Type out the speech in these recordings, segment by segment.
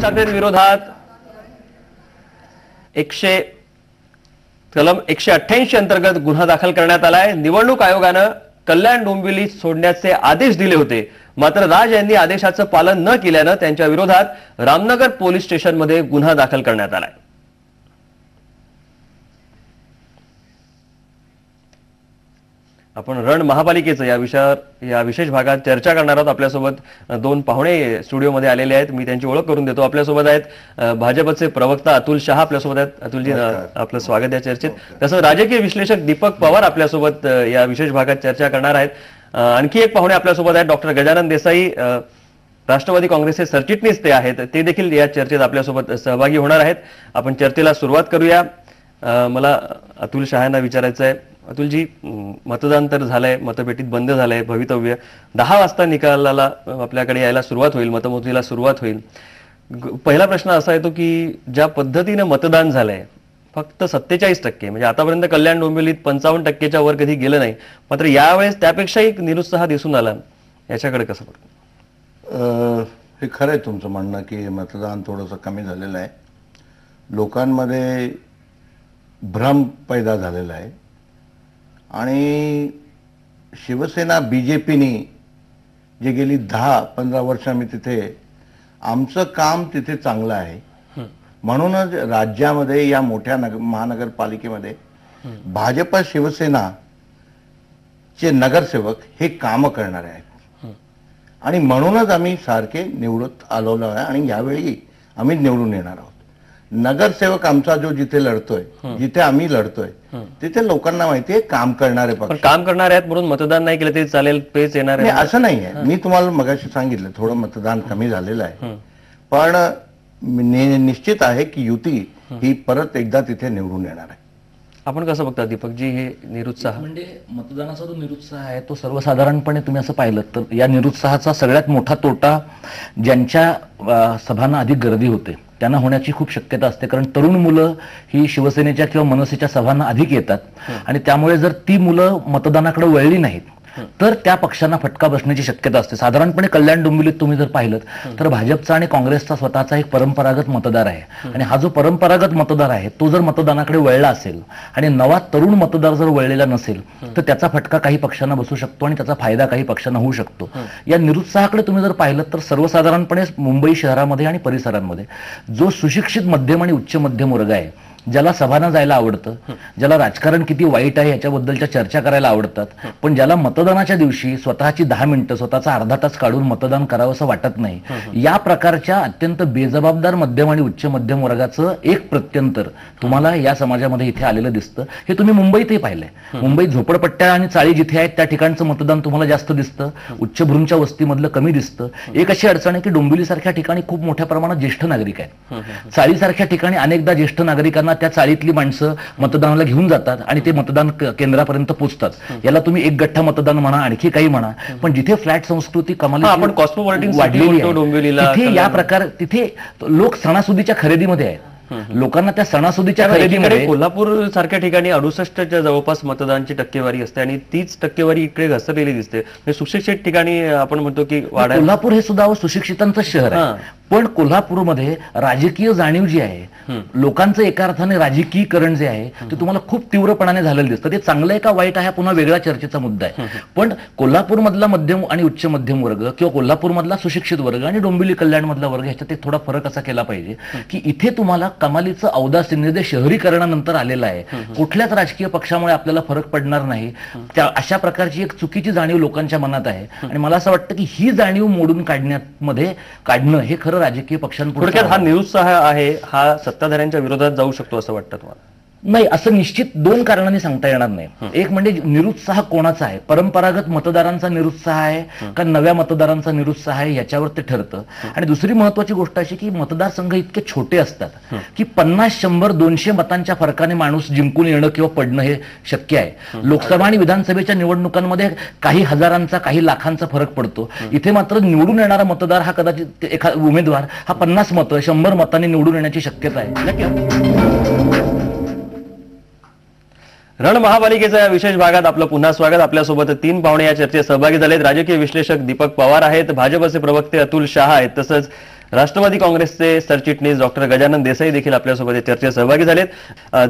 राज एकशे कलम एकशे अठ्ठ्याऐंशी अंतर्गत गुन्हा दाखल करण्यात आलाय. निवडणूक आयोगानं कल्याण डोंबिवली सोडण्याचे आदेश दिले होते. मात्र राज यांनी आदेशाचं पालन न केल्यानं त्यांच्या विरोधात रामनगर पोलीस स्टेशनमध्ये गुन्हा दाखल करण्यात आलाय. आपण रण महापालिकेचं या विषयावर या विशेष भागात चर्चा करणार आहोत. आपल्यासोबत दोन पाहुणे स्टुडिओमध्ये आलेले आहेत. मी त्यांची ओळख करून देतो. आपल्यासोबत आहेत भाजपचे प्रवक्ता अतुल शहा आपल्यासोबत आहेत. अतुलजी आपलं स्वागत या चर्चेत. तसंच राजकीय विश्लेषक दीपक पवार आपल्यासोबत या विशेष भागात चर्चा करणार आहेत. आणखी एक पाहुणे आपल्यासोबत आहेत डॉक्टर गजानन देसाई. राष्ट्रवादी काँग्रेसचे सरचिटणीस ते आहेत. ते देखील या चर्चेत आपल्यासोबत सहभागी होणार आहेत. आपण चर्चेला सुरुवात करूया. मला अतुल शहाना विचारायचं आहे. अतुलजी मतदान तर झालंय मतपेटीत बंद झालंय भवितव्य. दहा वाजता निकालाला आपल्याकडे यायला सुरुवात होईल मतमोजणीला सुरुवात होईल. पहिला प्रश्न असा येतो की ज्या पद्धतीनं मतदान झालंय फक्त सत्तेचाळीस टक्के म्हणजे आतापर्यंत कल्याण डोंबिवलीत पंचावन्न टक्केच्या वर कधी गेलं नाही मात्र यावेळेस त्यापेक्षाही निरुत्साह दिसून आला. याच्याकडे कसं बघतो? हे खरं आहे तुमचं म्हणणं की मतदान थोडंसं कमी झालेलं आहे. लोकांमध्ये भ्रम पैदा झालेला आहे. आणि शिवसेना बी जे पीनी जे गेली दहा पंधरा वर्ष आम्ही तिथे आमचं काम तिथे चांगलं आहे. म्हणूनच राज्यामध्ये या मोठ्या नगर महानगरपालिकेमध्ये भाजप शिवसेना चे नगरसेवक हे कामं करणारे आहेत. आणि म्हणूनच आम्ही सारखे निवडत आलेलो आहे आणि यावेळी आम्ही निवडून येणार आहोत. नगरसेवक आमचा जो जिथे लढतोय जिथे आम्ही लढतोय तिथे लोकांना माहितीये काम करणारे पण पक्ष काम करणारे आहेत म्हणून मतदान नाही केलं तरी चालेल पेच येणार नाही आहे असं नाही आहे मी तुम्हाला मगाशी सांगितलं थोडं मतदान कमी झालेलं आहे. पण निश्चित आहे की युती ही. परत एकदा तिथे निवडून येणार आहे. आपण कसं बघता दीपकजी हे निरुत्साह? म्हणजे मतदानाचा जो निरुत्साह आहे तो सर्वसाधारणपणे तुम्ही असं पाहिलं तर या निरुत्साहाचा सगळ्यात मोठा तोटा ज्यांच्या सभांना अधिक गर्दी होते. त्यांना होण्याची खूप शक्यता असते. कारण तरुण मुलं ही शिवसेनेच्या किंवा मनसेच्या सभांना अधिक येतात. आणि त्यामुळे जर ती मुलं मतदानाकडे वळली नाहीत तर त्या पक्षांना फटका बसण्याची शक्यता असते. साधारणपणे कल्याण डोंबिवलीत तुम्ही जर पाहिलं तर भाजपचा आणि काँग्रेसचा स्वतःचा एक परंपरागत मतदार आहे. आणि हा जो परंपरागत मतदार आहे तो जर मतदानाकडे वळला असेल आणि नवा तरुण मतदार जर वळलेला नसेल तर त्याचा फटका काही पक्षांना बसू शकतो आणि त्याचा फायदा काही पक्षांना होऊ शकतो. या निरुत्साहाकडे तुम्ही जर पाहिलं तर सर्वसाधारणपणे मुंबई शहरामध्ये आणि परिसरांमध्ये जो सुशिक्षित मध्यम आणि उच्च मध्यम वर्ग आहे ज्याला सभांना जायला आवडतं ज्याला राजकारण किती वाईट आहे याच्याबद्दलच्या चर्चा करायला आवडतात पण ज्याला मतदानाच्या दिवशी स्वतःची दहा मिनिटं स्वतःचा अर्धा तास काढून मतदान करावं असं वाटत नाही या प्रकारच्या अत्यंत बेजबाबदार मध्यम आणि उच्च मध्यम वर्गाचं एक प्रत्यंतर तुम्हाला या समाजामध्ये इथे आलेलं दिसतं. हे तुम्ही मुंबईतही पाहिलंय. मुंबईत झोपडपट्ट्या आणि चाळी जिथे आहेत त्या ठिकाणचं मतदान तुम्हाला जास्त दिसतं. उच्चभ्रूंच्या वस्तीमधलं कमी दिसतं. एक अशी अडचण आहे की डोंबिवली सारख्या ठिकाणी खूप मोठ्या प्रमाणात ज्येष्ठ नागरिक आहेत. चाळीसारख्या ठिकाणी अनेकदा ज्येष्ठ नागरिकांना त्या चाळीतली माणसं मतदानाला घेऊन जातात आणि ते मतदान केंद्रापर्यंत पोहोचतात याला तुम्ही एक गठ्ठा मतदान म्हणा आणखी काही म्हणा पण जिथे फ्लॅट संस्कृती कमाल आपण city वाढलेली आहे तिथे या. प्रकार तिथे लोक सणासुदीच्या खरेदीमध्ये आहेत. लोकांना त्या सणासुदीच्या खरेदीमध्ये कोल्हापूर सारख्या ठिकाणी अडुसष्टच्या जवळपास मतदानची टक्केवारी असते आणि तीच टक्केवारी इकडे घसरलेली दिसते. म्हणजे सुशिक्षित ठिकाणी आपण म्हणतो की कोल्हापूर हे सुद्धा सुशिक्षितांचं शहर. आहे. पण कोल्हापूरमध्ये राजकीय जाणीव जी आहे लोकांचं एका अर्थाने राजकीयकरण जे आहे ते तुम्हाला खूप तीव्रपणाने झालेलं दिसतं. ते चांगलं आहे का वाईट आहे हा पुन्हा वेगळा चर्चेचा मुद्दा आहे. पण कोल्हापूरमधला मध्यम आणि उच्च मध्यम वर्ग किंवा कोल्हापूरमधला सुशिक्षित वर्ग आणि डोंबिवली कल्याण मधला वर्ग ह्याच्यात एक थोडा फरक असा केला पाहिजे की इथे तुम्हाला कमालीचं औदासीन्य जे शहरीकरणानंतर आलेलं आहे कुठल्याच राजकीय पक्षामुळे आपल्याला फरक पडणार नाही. त्या अशा प्रकारची एक चुकीची जाणीव लोकांच्या मनात आहे. आणि मला असं वाटतं की ही जाणीव मोडून काढण्यात मध्ये काढणं हे खरं राजकीय पक्षांपुढे हा निरुत्साह आहे हा सत्ताधाऱ्यांच्या विरोधात जाऊ शकतो असं वाटतं तुम्हाला? नाही असं निश्चित दोन कारणांनी सांगता येणार नाही. एक म्हणजे निरुत्साह कोणाचा आहे? परंपरागत मतदारांचा निरुत्साह आहे का नव्या मतदारांचा निरुत्साह आहे याच्यावर ते ठरतं? आणि दुसरी महत्वाची गोष्ट अशी की मतदारसंघ इतके छोटे असतात की पन्नास शंभर दोनशे मतांच्या फरकाने माणूस जिंकून येणं किंवा पडणं हे शक्य आहे. लोकसभा आणि विधानसभेच्या निवडणुकांमध्ये काही हजारांचा काही लाखांचा फरक पडतो. इथे मात्र निवडून येणारा मतदार हा कदाचित एखादा उमेदवार हा पन्नास मतं शंभर मतांनी निवडून येण्याची शक्यता आहे. रण महापालिकेच्या या विशेष भागात आपलं पुन्हा स्वागत. आपल्यासोबत तीन पाहुणे या चर्चेत सहभागी झालेत. राजकीय विश्लेषक दीपक पवार आहेत. भाजपचे प्रवक्ते अतुल शहा आहेत. तसंच राष्ट्रवादी काँग्रेसचे सरचिटणीस डॉक्टर गजानन देसाई देखील आपल्यासोबत या चर्चेत सहभागी झालेत.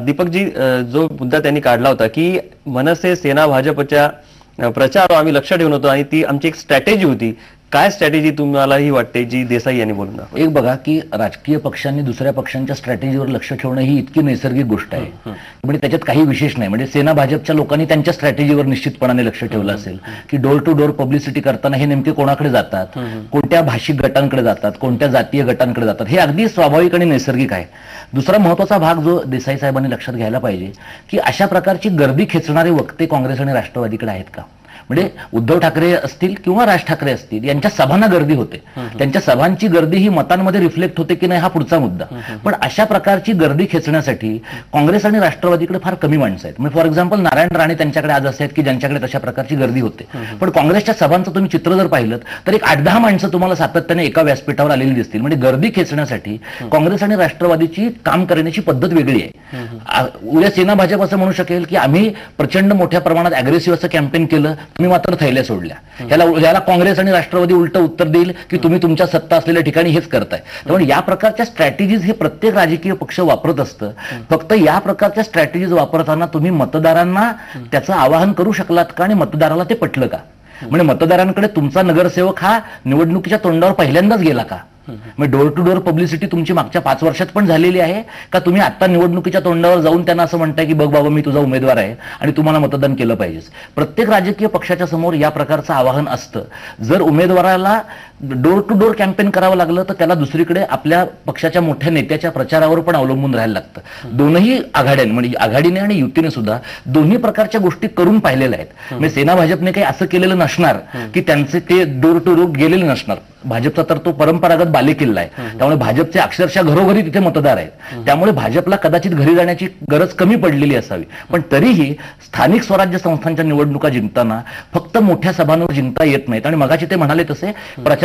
दीपकजी जो मुद्दा त्यांनी काढला होता की मनसे सेना भाजपच्या प्रचार आम्ही लक्ष ठेवून होतो आणि ती आमची एक स्ट्रॅटेजी होती. काय स्ट्रॅटेजी तुम्हाला ही वाटते जी देसाई यांनी बोलून? एक बघा की राजकीय पक्षांनी दुसऱ्या पक्षांच्या स्ट्रॅटेजीवर लक्ष ठेवणं ही इतकी नैसर्गिक गोष्ट आहे. म्हणजे त्याच्यात काही विशेष नाही. म्हणजे सेना भाजपच्या लोकांनी त्यांच्या स्ट्रॅटेजीवर निश्चितपणाने लक्ष ठेवलं असेल की डोर टू डोर पब्लिसिटी करताना हे नेमके कोणाकडे जातात? कोणत्या भाषिक गटांकडे जातात? कोणत्या जातीय गटांकडे जातात? हे अगदी स्वाभाविक आणि नैसर्गिक आहे. दुसरा महत्त्वाचा भाग जो देसाई साहेबांनी लक्षात घ्यायला पाहिजे की अशा प्रकारची गर्दी खेचणारे वक्ते काँग्रेस आणि राष्ट्रवादीकडे आहेत का? म्हणजे उद्धव ठाकरे असतील किंवा राज ठाकरे असतील यांच्या सभांना गर्दी होते. त्यांच्या सभांची गर्दी ही मतांमध्ये रिफ्लेक्ट होते की नाही हा पुढचा मुद्दा. पण अशा प्रकारची गर्दी खेचण्यासाठी काँग्रेस आणि राष्ट्रवादीकडे फार कमी माणसं आहेत. म्हणजे फॉर एक्झाम्पल नारायण राणे त्यांच्याकडे आज असे आहेत की ज्यांच्याकडे तशा प्रकारची गर्दी होते. पण काँग्रेसच्या सभांचं तुम्ही चित्र जर पाहिलं तर एक आठ दहा माणसं तुम्हाला सातत्याने एका व्यासपीठावर आलेली दिसतील. म्हणजे गर्दी खेचण्यासाठी काँग्रेस आणि राष्ट्रवादीची काम करण्याची पद्धत वेगळी आहे. उद्या सेना भाजप असं म्हणू शकेल की आम्ही प्रचंड मोठ्या प्रमाणात अग्रेसिव्ह असं कॅम्पेन केलं तुम्ही मात्र थैल्या सोडल्या. याला याला काँग्रेस आणि राष्ट्रवादी उलट उत्तर देईल की तुम्ही तुमच्या सत्ता असलेल्या ठिकाणी हेच करताय. त्यामुळे या प्रकारच्या स्ट्रॅटेजीज हे प्रत्येक राजकीय पक्ष वापरत असतं. फक्त या प्रकारच्या स्ट्रॅटेजीज वापरताना तुम्ही मतदारांना त्याचं आवाहन करू शकलात का आणि मतदाराला ते पटलं का? म्हणजे मतदारांकडे तुमचा नगरसेवक हा निवडणुकीच्या तोंडावर पहिल्यांदाच गेला का? म्हणजे डोर टू डोर पब्लिसिटी तुमची मागच्या पाच वर्षात पण झालेली आहे? का तुम्ही आता निवडणुकीच्या तोंडावर जाऊन त्यांना असं म्हणताय की बघ बाबा मी तुझा उमेदवार आहे आणि तुम्हाला मतदान केलं पाहिजे प्रत्येक राजकीय पक्षाच्या समोर या प्रकारचं आवाहन असतं. जर उमेदवाराला डोर टू डोर कॅम्पेन करावं लागलं तर त्याला दुसरीकडे आपल्या पक्षाच्या मोठ्या नेत्याच्या प्रचारावर पण अवलंबून राहायला लागतं. दोनही आघाड्यांनी म्हणजे आघाडीने आणि युतीने सुद्धा दोन्ही प्रकारच्या गोष्टी करून पाहिलेल्या आहेत. म्हणजे सेना भाजपने काही असं केलेलं नसणार की त्यांचे ते डोर टू डोर गेलेले नसणार. भाजपचा तर तो परंपरागत बालेकिल्ला आहे. त्यामुळे भाजपचे अक्षरशः घरोघरी तिथे मतदार आहेत. त्यामुळे भाजपला कदाचित घरी जाण्याची गरज कमी पडलेली असावी. पण तरीही स्थानिक स्वराज्य संस्थांच्या निवडणुका जिंकताना फक्त मोठ्या सभांवर जिंकता येत नाहीत. आणि मगाशी ते म्हणाले तसे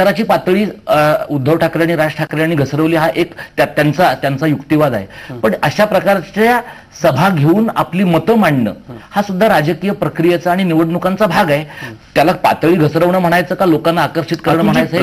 प्रचाराची पातळी उद्धव ठाकरे आणि राज ठाकरे यांनी घसरवली हा एक त्या- त्यांचा त्यांचा युक्तिवाद आहे. पण अशा प्रकारच्या सभा घेऊन आपली मतं मांडणं हा. सुद्धा राजकीय प्रक्रियेचा आणि निवडणुकांचा भाग आहे. त्याला पातळी घसरवणं म्हणायचं का लोकांना आकर्षित करणं म्हणायचं